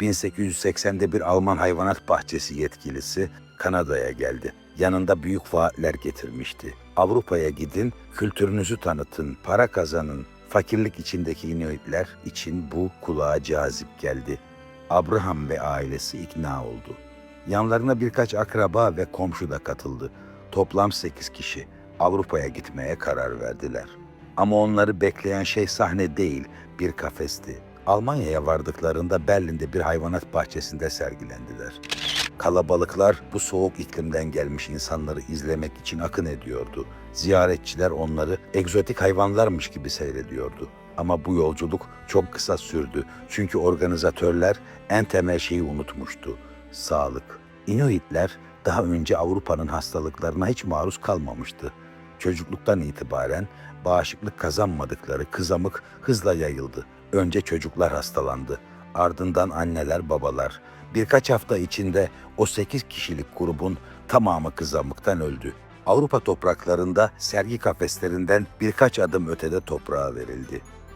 1880'de bir Alman hayvanat bahçesi yetkilisi Kanada'ya geldi. Yanında büyük vaatler getirmişti. Avrupa'ya gidin, kültürünüzü tanıtın, para kazanın. Fakirlik içindeki Inuitler için bu kulağa cazip geldi. Abraham ve ailesi ikna oldu. Yanlarına birkaç akraba ve komşu da katıldı. Toplam 8 kişi Avrupa'ya gitmeye karar verdiler. Ama onları bekleyen şey sahne değil, bir kafesti. Almanya'ya vardıklarında Berlin'de bir hayvanat bahçesinde sergilendiler. Kalabalıklar bu soğuk iklimden gelmiş insanları izlemek için akın ediyordu. Ziyaretçiler onları egzotik hayvanlarmış gibi seyrediyordu. Ama bu yolculuk çok kısa sürdü. Çünkü organizatörler en temel şeyi unutmuştu. Sağlık. Inuitler daha önce Avrupa'nın hastalıklarına hiç maruz kalmamıştı. Çocukluktan itibaren bağışıklık kazanmadıkları kızamık hızla yayıldı. Önce çocuklar hastalandı. Ardından anneler, babalar. Birkaç hafta içinde o 8 kişilik grubun tamamı kızamıktan öldü. Avrupa topraklarında sergi kafeslerinden birkaç adım ötede toprağa verildi.